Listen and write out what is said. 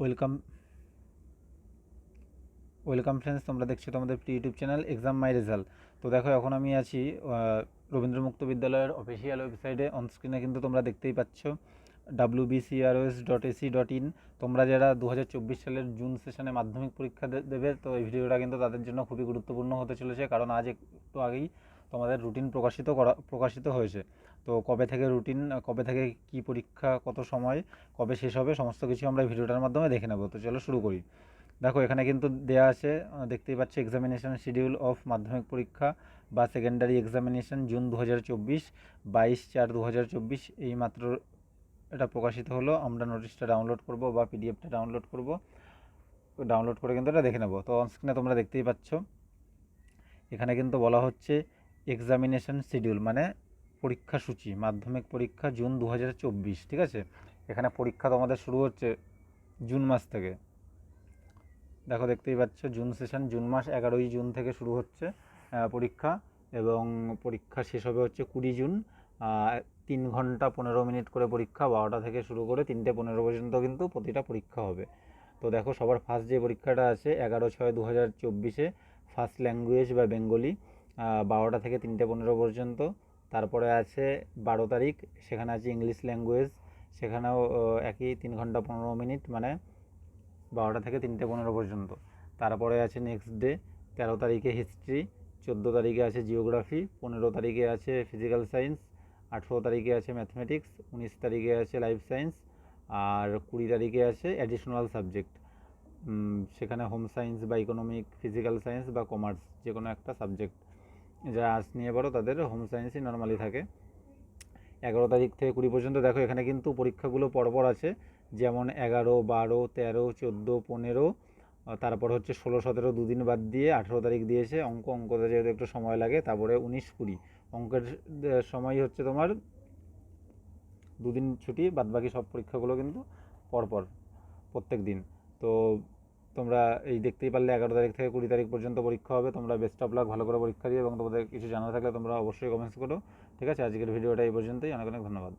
Welcome welcome friends তোমরা দেখছ তোমাদের pre YouTube channel exam my result তো দেখো, এখন আমি আছি রবীন্দ্র মুক্ত বিদ্যালয়ের অফিসিয়াল ওয়েবসাইটে অন স্ক্রিনে কিন্তু তোমরা দেখতেই পাচ্ছ W BCROS dot AC dot in তোমরা যারা দু হাজার চব্বিশ সালের জুন সেশনে মাধ্যমিক পরীক্ষা দেবে, তো এই ভিডিওটা কিন্তু তাদের জন্য খুবই গুরুত্বপূর্ণ হতে চলেছে। কারণ আজ একটু আগেই তোমাদের রুটিন প্রকাশিত করা, প্রকাশিত হয়েছে। তো কবে থেকে রুটিন কবে থেকে কি পরীক্ষা, কত সময়, কবে শেষ হবে, সমস্ত কিছু আমরা ভিডিওটার মাধ্যমে দেখে নেব। তো চলো শুরু করি। দেখো, এখানে কিন্তু দেয়া আছে দেখতেই পাচ্ছি এক্সামিনেশন শিডিউল অফ মাধ্যমিক পরীক্ষা বা সেকেন্ডারি এক্সামিনেশন জুন দু হাজার চব্বিশ, বাইশ চার দু হাজার চব্বিশ, এই মাত্র এটা প্রকাশিত হলো। আমরা নোটিশটা ডাউনলোড করব বা পিডিএফটা ডাউনলোড করব। ডাউনলোড করে কিন্তু এটা দেখে নেব। তো অনস্ক্রিনে তোমরা দেখতেই পাচ্ছ। এখানে কিন্তু বলা হচ্ছে এক্সামিনেশন শিডিউল মানে পরীক্ষা সূচি, মাধ্যমিক পরীক্ষা জুন দু হাজার চব্বিশ, ঠিক আছে? এখানে পরীক্ষা তোমাদের শুরু হচ্ছে জুন মাস থেকে। দেখো, দেখতেই পাচ্ছ, জুন সেশন জুন মাস এগারোই জুন থেকে শুরু হচ্ছে পরীক্ষা এবং পরীক্ষা শেষ হবে হচ্ছে কুড়ি জুন তিন ঘণ্টা পনেরো মিনিট করে পরীক্ষা, বারোটা থেকে শুরু করে তিনটে পনেরো পর্যন্ত কিন্তু প্রতিটা পরীক্ষা হবে। তো দেখো, সবার ফার্স্ট যে পরীক্ষাটা আছে এগারো ছয় দু হাজার চব্বিশে ফার্স্ট ল্যাঙ্গুয়েজ বা বেঙ্গলি বারোটা থেকে তিনটে পনেরো পর্যন্ত। তারপরে আছে বারো তারিখ, সেখানে আছে ইংলিশ ল্যাঙ্গুয়েজ, সেখানেও একই তিন ঘণ্টা পনেরো মিনিট মানে বারোটা থেকে তিনটে পনেরো পর্যন্ত। তারপরে আছে নেক্সট ডে তেরো তারিখে হিস্ট্রি চোদ্দ তারিখে আছে জিওগ্রাফি পনেরো তারিখে আছে ফিজিক্যাল সায়েন্স আঠেরো তারিখে আছে ম্যাথমেটিক্স উনিশ তারিখে আছে লাইফ সায়েন্স আর কুড়ি তারিখে আছে অ্যাডিশনাল সাবজেক্ট সেখানে হোম সায়েন্স বা ইকোনমিক ফিজিক্যাল সায়েন্স বা কমার্স যে কোনো একটা সাবজেক্ট যারা আর্টস নিয়ে পড়ো, তাদের হোম সায়েন্সই নর্মালি থাকে। এগারো তারিখ থেকে কুড়ি পর্যন্ত দেখো, এখানে কিন্তু পরীক্ষাগুলো পরপর আছে। যেমন এগারো, বারো, তেরো, চোদ্দ, পনেরো তারপর হচ্ছে ষোলো, সতেরো দুদিন বাদ দিয়ে আঠেরো তারিখ দিয়েছে। অঙ্ক, অঙ্কতে যেহেতু একটু সময় লাগে, তারপরে উনিশ, কুড়ি। অঙ্কের সময় হচ্ছে তোমার দুদিন ছুটি বাদ বাকি সব পরীক্ষাগুলো কিন্তু পরপর প্রত্যেক দিন। তো তোমরা এই দেখতেই পারলে এগারো তারিখ থেকে কুড়ি তারিখ পর্যন্ত পরীক্ষা হবে। তোমরা বেস্ট অফ লাক ভালো করে পরীক্ষা দিও এবং তোমাদের কিছু জানা থাকলে তোমরা অবশ্যই কমেন্টস করো। ঠিক আছে? আজকের ভিডিওটা এই পর্যন্তই। অনেক অনেক ধন্যবাদ।